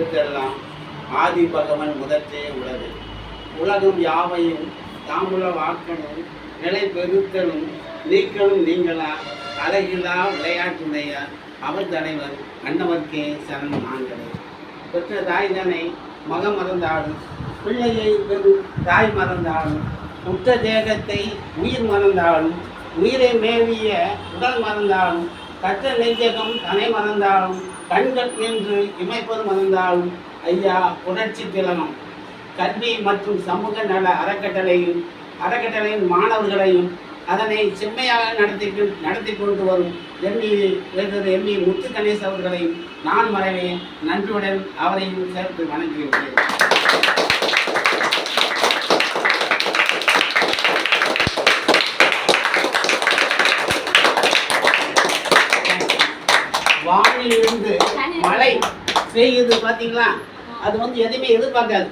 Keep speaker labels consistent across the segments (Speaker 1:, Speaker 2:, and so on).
Speaker 1: எழுத்தெல்லாம் ஆதி பகவன் முதற்றே உலகு. உலகம் யாவையும் தாம்புல வாக்கணும் நிலை பெருத்தலும் நீக்கலும் நீங்களா? அழகிலா விளையாட்டுடைய அவர் தலைவர் அன்னவர்க்கே சரண் நாங்களே. பெற்ற தாய் தனை மகம் மறந்தாலும் பிள்ளையை பெரு தாய் மறந்தாலும் உற்ற தேகத்தை உயிர் மறந்தாலும் உயிரை மேவிய உடல் மறந்தாலும் கற்ற நெஞ்சகம் தனை மறந்தாலும் கண்கள் என்று இமைப்பது மறந்தாலும் ஐயா புரட்சி திலனம் கல்வி மற்றும் சமூக நல அறக்கட்டளையும் அறக்கட்டளையின் மாணவர்களையும் அதனை செம்மையாக நடத்தி நடத்தி கொண்டு வரும் எம்இ எம்இ முத்து கணேஷ் அவர்களையும் நான் மறைவேன். நன்றியுடன் அவரையும் சேர்த்து வணங்குகிறேன். வானில் இருந்து மழை பெய்யுது பார்த்தீங்களா அது வந்து எதையுமே எதிர்பார்க்காது.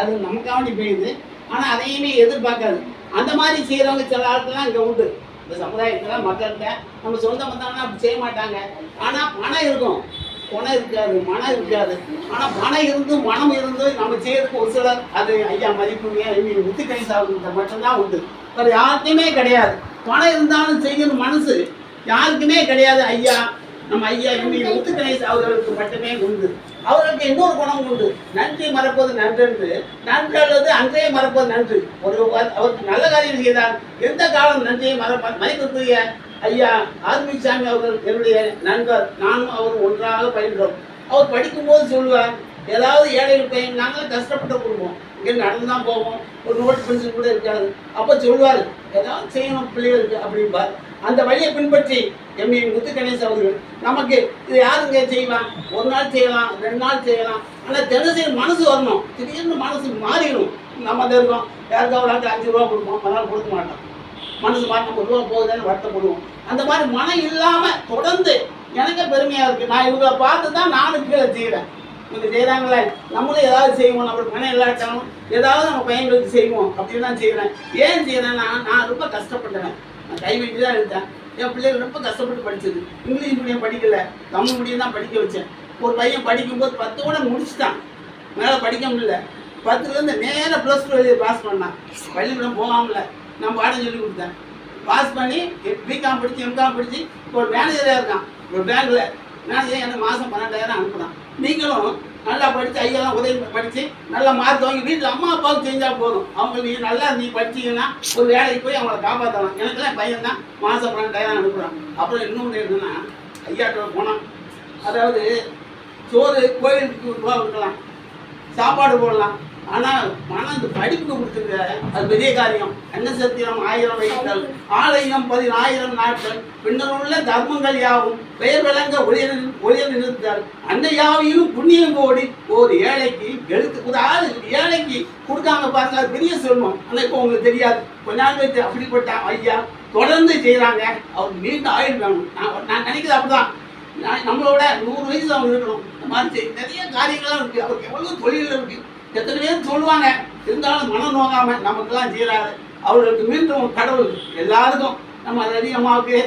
Speaker 1: அது நமக்காண்டி பெய்யுது. ஆனால் அதையுமே எதிர்பார்க்காது. அந்த மாதிரி செய்கிறவங்க சில ஆட்கள்லாம் இங்கே உண்டு. இந்த சமுதாயத்தில் மக்கள்கிட்ட நம்ம சொந்த பந்தம்னா அப்படி செய்ய மாட்டாங்க. ஆனால் பணம் இருக்கும். பணம் இருக்காது மனம் இருக்காது. ஆனால் பணம் இருந்து மனம் இருந்து நம்ம செய்யறதுக்கு ஒரு சிலர் அது ஐயா மதிப்பு முத்துக்கை சாப்பிட்டு மட்டும்தான் உண்டு. வேறு யார்கிட்டையுமே கிடையாது. பணம் இருந்தாலும் செய்யணும் மனசு. யாருக்குமே கிடையாது ஐயா. நம்ம ஐயா எம்பி முத்து கணேஷ் அவர்களுக்கு மட்டுமே உண்டு. அவர்களுக்கு இன்னொரு குணம் உண்டு. நன்றி மறப்பது நன்றென்று நன்றி அல்லது அன்றைய மறப்பது நன்று. ஒரு அவருக்கு நல்ல காரியம் செய்தால் எந்த காலம் நன்றியை மறப்ப மதிப்புக்குரிய ஐயா ஆத்மிசாமி அவர்கள் என்னுடைய நண்பர். நானும் அவர் ஒன்றாக பயின்றோம். அவர் படிக்கும்போது சொல்லுவார் ஏதாவது ஏழைகள் பையன் நாங்களும் கஷ்டப்பட்ட குடும்பம். இங்கே நடந்து தான் போவோம் ஒரு நோட் பென்சில் கூட இருக்காது. அப்போ சொல்லுவார் ஏதாவது செய்யணும் பிள்ளைகளுக்கு அப்படிம்பார். அந்த வழியை பின்பற்றி எம்ஏ முத்து கணேஷ் அவர்கள் நமக்கு இது யாருங்க செய்வான் ஒரு நாள் செய்யலாம் ரெண்டு நாள் செய்யலாம். ஆனால் தினசரி மனசு வரணும். திடீர்னு மனசு மாறிடும். நம்ம வந்து இருக்கோம். யாருக்கா ஒரு அஞ்சு ரூபா கொடுப்போம். அதனால் கொடுக்க மாட்டோம். மனசு மாற்றம் ஒரு ரூபா போகுதுன்னு வருத்தப்படுவோம். அந்த மாதிரி மனம் இல்லாமல் தொடர்ந்து எனக்கு பெருமையாக இருக்குது நான் இவங்களை பார்த்து தான் நானும் கீழே செய்கிறேன் கொஞ்சம் செய்கிறாங்களே நம்மளும் ஏதாவது செய்வோம் நம்மளுக்கு மனம் இல்லாட்டாலும் ஏதாவது நம்ம பையன்களுக்கு செய்வோம். அப்படின்னு தான் செய்கிறேன் ஏன் செய்கிறேன்னா நான் ரொம்ப கஷ்டப்பட்டேன் நான் கைவிட்டு தான் எடுத்தேன். என் பிள்ளைகள் ரொம்ப கஷ்டப்பட்டு படிச்சது. இங்கிலீஷ் மீடியம் படிக்கலை. தமிழ் மீடியம் தான் படிக்க வச்சேன். ஒரு பையன் படிக்கும்போது பத்து கூட முடிச்சுட்டான். மேலே படிக்க முடியல. பத்துலேருந்து நேராக ப்ளஸ் டூ எழுதி பாஸ் பண்ணான். பள்ளிக்கூடம் போகாமல நான் பாடம் சொல்லி கொடுத்தேன். பாஸ் பண்ணி பிகாம் படித்து எம்காம் படித்து இப்போ ஒரு மேனேஜராக இருக்கான். ஒரு பேங்கில் மேனேஜர் எனக்கு மாதம் பன்னெண்டாயிரம் அனுப்புகிறான் நீங்களும் நல்லா படித்து ஐயாலாம் உதவி படித்து நல்லா மார்க் வாங்கி வீட்டில் அம்மா அப்பாவுக்கு செஞ்சால் போதும். அவங்க நீ நல்லா நீ படிச்சீங்கன்னா ஒரு வேலைக்கு போய் அவங்கள காப்பாற்றலாம் எனக்குலாம் பையன் தான் மாதம் பன்னெண்டாயிரம் அனுப்புகிறான் அப்புறம் இன்னொன்று என்னன்னா ஐயாட்ட போனான் அதாவது சோறு கோயிலுக்கு போகலாம் சாப்பாடு போடலாம். ஆனால் மனம் இந்த படிப்புக்கு கொடுத்துருக்க. அது பெரிய காரியம். என்ன சத்தியம்? ஆயிரம் வைத்தல் ஆலயம் பதினாயிரம் நாட்கள். பின்னருள்ள தர்மங்கள் யாவும்? பெயர் விளங்க ஒளியர் ஒளியர் நிறுத்தல் யாவையும் புண்ணியம் கோடி ஒரு ஏழைக்கு எழுத்து உதாவது ஏழைக்கு கொடுக்காம பாருங்க அது பெரிய செல்வம். ஆனால் இப்போ உங்களுக்கு தெரியாது. கொஞ்ச நாள் வச்சு அப்படிப்பட்ட ஐயா தொடர்ந்து செய்கிறாங்க. அவர் மீண்டும் ஆயுள் வேணும் நான் நான் நினைக்கிறது அப்படிதான். நான் நம்மளோட நூறு வயசு அவங்க இருக்கணும். இந்த மாதிரி நிறைய காரியங்கள்லாம் இருக்கு. அவருக்கு எவ்வளவு தொழில் இருக்கு. எத்தனை பேர் சொல்லுவாங்க. இருந்தாலும் மனம் நோகாம நமக்கெல்லாம் சீராது அவர்களுக்கு மீண்டும் கடவுள் எல்லாருக்கும் நம்ம ரவி அம்மாவுக்கு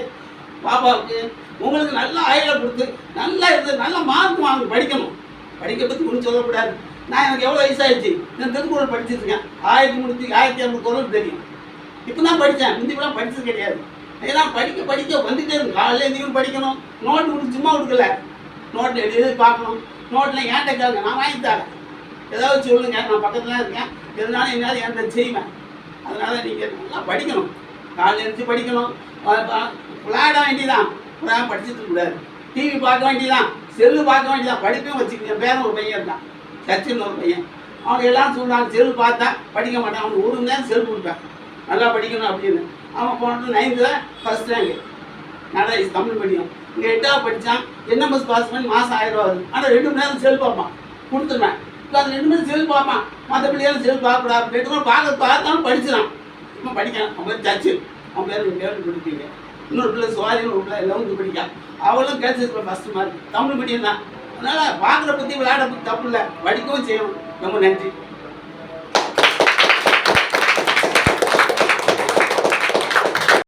Speaker 1: பாப்பாவுக்கு உங்களுக்கு நல்ல ஆயுளை கொடுத்து நல்லா இருந்து நல்ல மார்க் வாங்க படிக்கணும். படிக்க பற்றி ஒன்றும் சொல்லக்கூடாது. நான் எனக்கு எவ்வளோ வயசாகிடுச்சு நான் திருக்குறள் படிச்சிட்டு இருக்கேன். ஆயிரத்தி முந்நூற்றி ஆயிரத்தி இரநூறு குரல் தெரியும். இப்போ தான் படித்தேன் முந்திலாம் படித்தது கிடையாது. ஏன்னா படிக்க படிக்க வந்துட்டே இருக்கும் காலையில் எந்திரிக்கும் படிக்கணும். நோட்டு கொடுத்து சும்மா கொடுக்கல. நோட்டில் எழுதி எழுதி பார்க்கணும். நோட்டில் ஏன்ட்ட கேளுங்க? நான் வாங்கி தரேன் ஏதாவது சொல்லுங்க நான் பக்கத்தில் இருக்கேன். இருந்தாலும் என்னாலும் என்கிட்ட செய்வேன். அதனால நீங்கள் நல்லா படிக்கணும். காலையில் எழுந்து படிக்கணும். விளையாட வேண்டியதான் விளையாட படிச்சுட்டு கூடாது டிவி பார்க்க வேண்டியதான் செல்லு பார்க்க வேண்டியதான் படிப்பையும் வச்சுக்கோங்க. பேரன் ஒரு பையன் இருக்கான் சச்சின் ஒரு பையன். அவங்க எல்லாம் சொன்னாங்க செல் பார்த்தா படிக்க மாட்டான். அவனுக்கு ஒரு நேரம் செல் கொடுப்பேன் நல்லா படிக்கணும் அப்படின்னு. அவன் போனது நைன்த்தில் ஃபஸ்ட் ரேங்க் நல்லா தமிழ் மீடியம் இங்கே எட்டாவது படித்தான் என்எம்எஸ் பாஸ் பண்ணி? மாதம் ஆயிரம் ரூபா வருது. ஆனால் ரெண்டு மணி நேரம் செல் பார்ப்பான். கொடுத்துருவேன். இப்போ அது ரெண்டு மணி செல் பார்ப்பான். மற்ற பிள்ளைகளும் செல் பார்க்கக்கூடாது ரெண்டு மணி பார்க்க பார்த்தாலும் படிச்சிடான் இப்போ படிக்கிறான் அவன் பேர் சச்சு அவன் பேர் நீங்கள் கொடுப்பீங்க இன்னொரு பிள்ளை சுவாரின்னு ஒரு பிள்ளை லெவன்த்து படிக்கா அவளும் கேட்டு ஃபஸ்ட்டு மார்க் தமிழ் மீடியம் தான். அதனால் பார்க்குற பற்றி விளையாட தப்பு இல்லை. படிக்கவும் செய்யணும். ரொம்ப நன்றி.